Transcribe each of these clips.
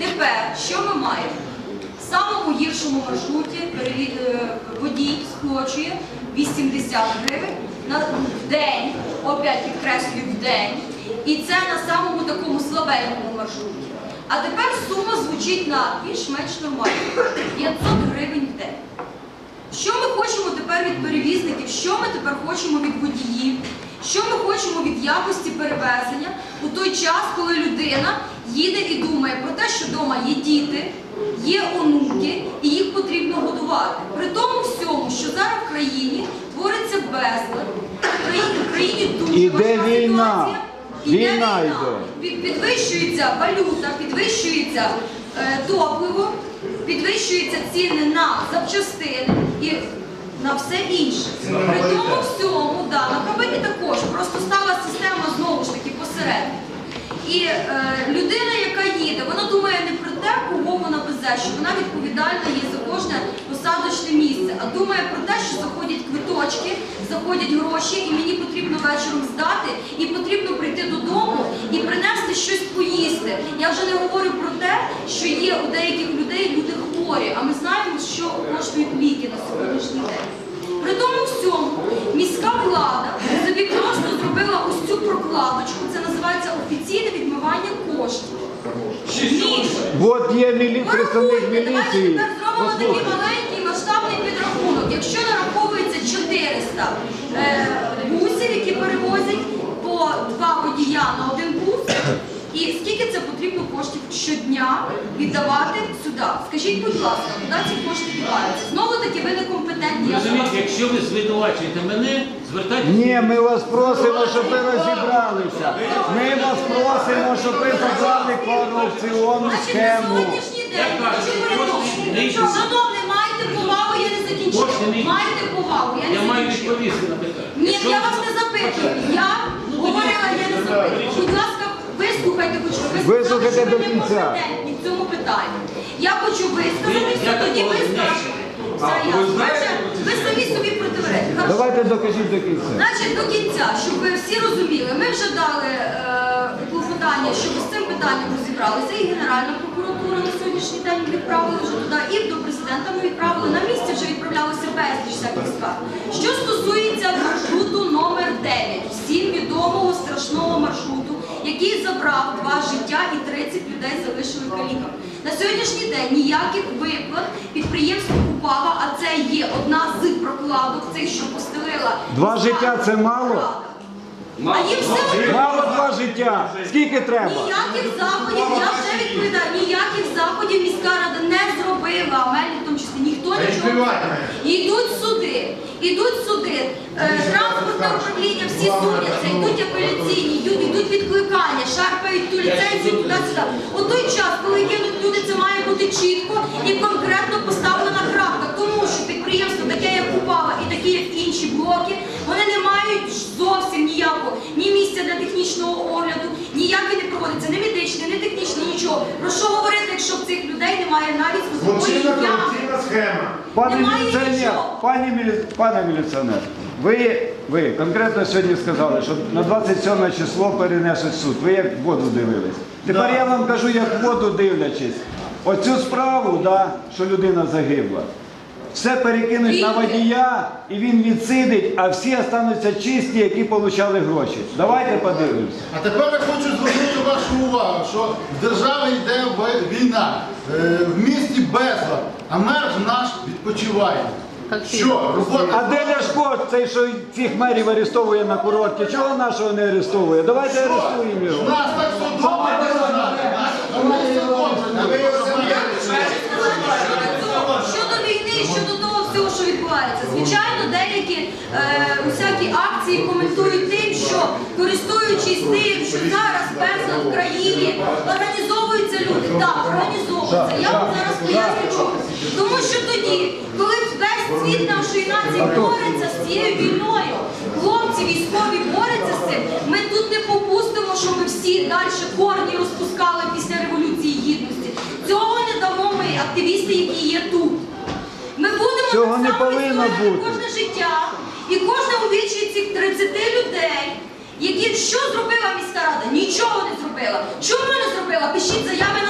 Тепер що ми маємо? В самому гіршому маршруті е, водій сплачує 80 гривень в день, опять підкреслюю, в день. І це на самому такому слабенькому маршруті. А тепер сума звучить на більш-менш нормально 500 гривень в день. Що ми хочемо тепер від перевізників? Що ми тепер хочемо від водіїв? Що ми хочемо від якості перевезення у той час, коли людина їде і думає про те, що вдома є діти, є онуки, і їх потрібно годувати. При тому всьому, що зараз в країні твориться безлад, в країні, в країні дуже Іде важка війна. ситуація. Іде Війна йде. Під- Підвищується валюта, підвищується е, топливо, підвищуються ціни на запчастини і на все інше. При тому всьому, да, на кабині також просто стала система знову ж таки посередньо. І е, людина, яка їде, вона думає не про те, кого вона везе, що вона відповідальна є за кожне посадочне місце, а думає про те, що заходять квиточки, заходять гроші, і мені потрібно вечором здати, і потрібно прийти додому і принести щось поїсти. Я вже не говорю про те, що є у деяких людей люди хворі, а ми знаємо, представник Порахуйте, давайте тепер зробимо такий Послухайте. маленький масштабний підрахунок. Якщо нараховується 400 е, бусів, які перевозять по два водія на один бус, і скільки це потрібно коштів щодня віддавати сюди? Скажіть, будь ласка, куди ці кошти діваються? Знову таки ви некомпетентні. я Розумієте, знаю. якщо ви звинувачуєте мене, звертайтеся. Ні, ми вас просимо, щоб ви розібралися. Ми вас просимо, щоб ви забрали Значить, на схему. сьогоднішній Я день, кажу, хочу кошти не передовсім. йдуть. Шановний, майте повагу, я не закінчила. Майте повагу, я не закінчила. Ні, я вас не запитую. Я говорила, я не запитую. Будь ласка, вислухайте, хоч ви сказали, що ви не компетентні в цьому питанні. Я хочу висказатися, тоді ви не скажете. ви самі собі противоречите. Давайте докажіть до кінця. Значить, до кінця, щоб ви всі розуміли, ми вже дали е, клопотання, щоб з цим питанням розібралися. І Генеральна прокуратура на сьогоднішній день відправили вже туди, і до президента ми відправили на місці, вже відправлялися безліч всяких скарг. Що стосується маршруту номер 9, всім відомого страшного маршруту, який забрав два життя і 30 людей залишили каліками. На сьогоднішній день ніяких виплат підприємству Купава, а це є одна з прокладок цих, що постелила. Два життя це мало? А їм все одно. Мало два життя. Скільки треба? Ніяких заходів, я вже відповідаю, ніяких заходів міська рада не зробила, а в тому числі ніхто нічого не зробив. Йдуть суди, йдуть суди, е, транспортне управління, всі судяться, йдуть апеляційні, йдуть, йдуть відкликання, шарпають ту ліцензію туди-сюди. У той час, коли гинуть люди, це має бути чітко і конкретно поставлена крапка. Тому що підприємство, таке як Купава і такі, як інші блоки, вони не мають зовсім ніякого ні місця для технічного огляду, ніяке не медичне, ні технічне, нічого. Про що говорити, якщо в цих людей немає навіть службової Злочинна ями? корупційна схема. Пане Немає міліціонер, нічого. пане, мілі... пане міліціонер, ви, ви конкретно сьогодні сказали, що на 27 число перенесуть суд. Ви як в воду дивились. Тепер я вам кажу, як в воду дивлячись. Оцю справу, да, що людина загибла, все перекинуть на водія, і він відсидить, а всі остануться чисті, які отримали гроші. Давайте подивимося. А тепер я хочу звернути вашу увагу, що в державі йде війна, е, в місті безлад, а мер наш відпочиває. Що, Робота? А де Ляшко, цей, що цих мерів арестовує на курорті? Чого нашого не арестовує? Давайте арестуємо його. Нас так все звичайно, деякі е, усякі акції коментують тим, що користуючись тим, що зараз безлад в країні, організовуються люди. Так, організовуються. Я вам зараз поясню чому. Тому що тоді, коли весь світ нашої нації бореться з цією війною, хлопці військові борються з цим, ми тут не попустимо, щоб ми всі далі корні розпускали після революції гідності. Цього не дамо ми, активісти, які є тут. Ми будемо Цього не повинно бути. кожне життя і кожне увічі цих 30 людей, які що зробила міська рада? Нічого не зробила. Чому не зробила? Пишіть заяви на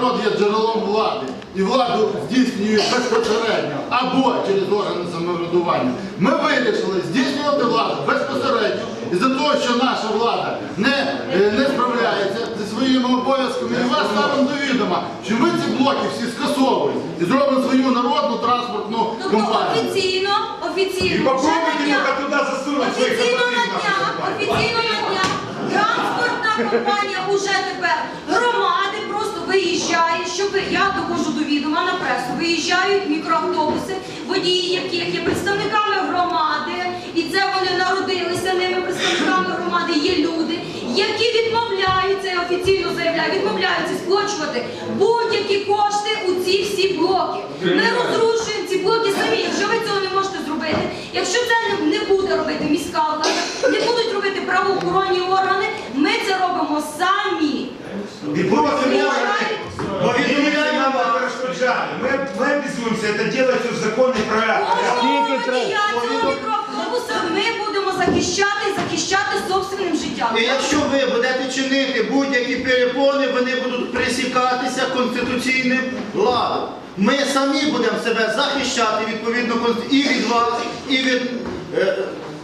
народ є джерелом влади і владу здійснює безпосередньо або через органи самоврядування. Ми вирішили здійснювати владу безпосередньо. І за того, що наша влада не, е, не справляється зі своїми обов'язками, і вас ставимо до відома, що ми ці блоки всі скасовуємо і зробимо свою народну транспортну Тобто компанію. офіційно, офіційно, на попробуйте туда засунуть офіційно на днях, офіційно на днях, транспортна компанія уже тепер громади просто виїжджає, щоб я доходжу до відома на пресу, виїжджають мікроавтобуси, водії яких є представниками громади, і це вони народилися ними представниками громади, є люди, які відмовляються, я офіційно заявляю, відмовляються сплачувати будь-які кошти у ці всі блоки. Ми розрушуємо ці блоки самі. Якщо ви цього не можете зробити, якщо це не- буде робити міська влада, не будуть робити правоохоронні органи, ми це робимо самі. И просим Приезжает. поведите нам это перешкоджати. Ми, ми це робити в законний. Скільки треба? мікроавтобуса ми будемо захищати і захищати собственним життям. І якщо ви будете чинити будь-які перепони, вони будуть присікатися конституційним ладом. Ми самі будемо себе захищати відповідно конст- і від вас, і від е,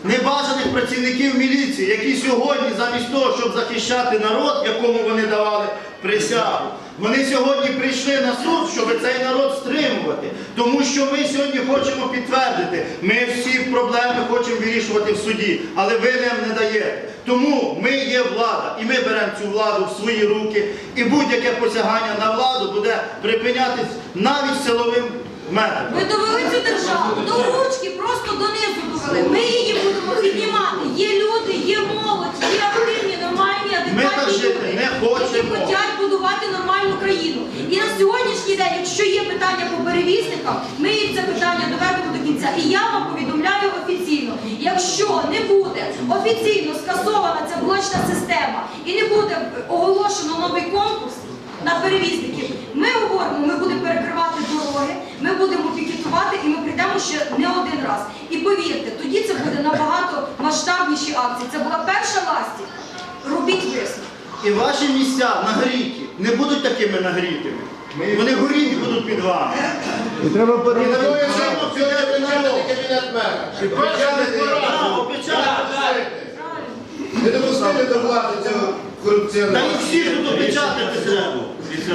небажаних працівників міліції, які сьогодні, замість того, щоб захищати народ, якому вони давали присягу, вони сьогодні прийшли на суд, щоб цей народ стримувати. Тому що ми сьогодні хочемо підтвердити, ми всі проблеми хочемо вирішувати в суді, але ви нам не даєте. Тому ми є влада, і ми беремо цю владу в свої руки, і будь-яке посягання на владу буде припинятись навіть силовим методом. Ми довели цю державу до ручки, просто донизу довели. Ми її будемо піднімати. Є люди, є молодь, є активні, нормальні, Ми так жити люди, не хочемо. Сьогоднішній день, якщо є питання по перевізникам, ми їм це питання доведемо до кінця. І я вам повідомляю офіційно, якщо не буде офіційно скасована ця блочна система і не буде оголошено новий конкурс на перевізників, ми говоримо, ми будемо перекривати дороги, ми будемо пікетувати і ми прийдемо ще не один раз. І повірте, тоді це буде набагато масштабніші акції. Це була перша ластівка. Робіть висновок. І ваші місця нагріті не будуть такими нагрітими. Вони горіти будуть під вами. І треба подивитися. на. Не допустили до влади цього Та корупціонера. і всі тут опечатати треба. Після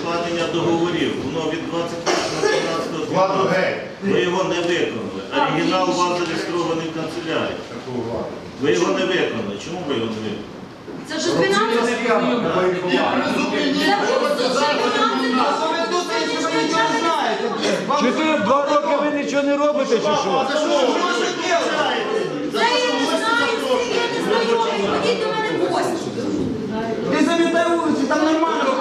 складення договорів, воно від 28.12 Владу геть. ви його не виконали. Оригінал у вас зареєстрований в канцелярії. Ви його не виконали. Чому ви його не виконали? Це вже 12 Це був суд ще 12 Чотири два роки ви нічого не робите, чи що? Це я не знаю, я не знайомий. Ходіть до мене в гості. Ти замітай вулиці, там нормально.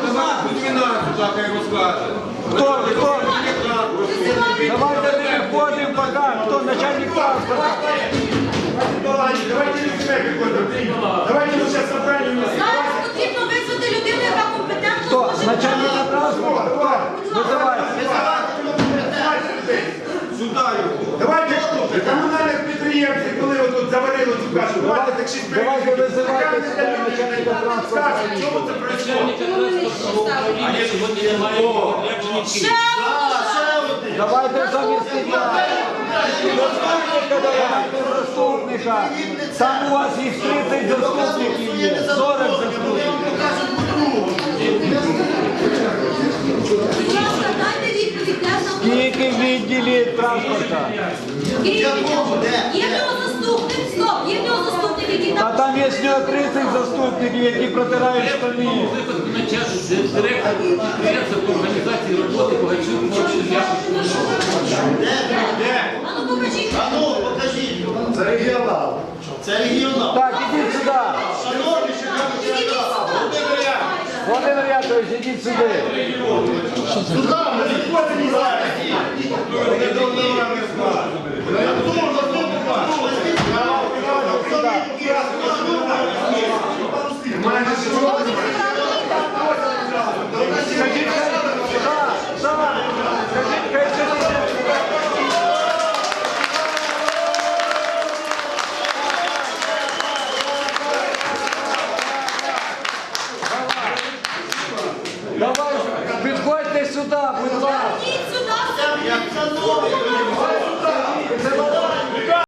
Хто? Хто? Давайте не виходимо поки. Хто начальник транспорту? Давайте, какое-то. Давайте Зараз потрібно визвати людину, яка компетентно Хто? зможе Начальник транспорту? Хто? Визивайте. Сюда його. Давайте комунальних підприємців, коли ви тут заварили цю кашу, давайте так шість Давайте визивайте сюди начальника транспорту. Чому це происходит? Начальника транспортного управління сьогодні немає. Ще А. Давайте замістити. Заступника. Там у вас їх 30 заступників є, 40 заступників. Скільки відділів? Якому? Є Та там... там є з нього 30 заступників, які протирають штани. випадку начальник директор підприємства по організації роботи Богачук Мовчу А ну покажіть. А ну, покажіть. Це регіонал. Це регіонал. Так, ідіть сюди. Шановні, що Ідіть сюди. Володимир Яковлевич, ідіть сюди. Сюди, ми відходимо не знаємо. Скажіть, хай- да,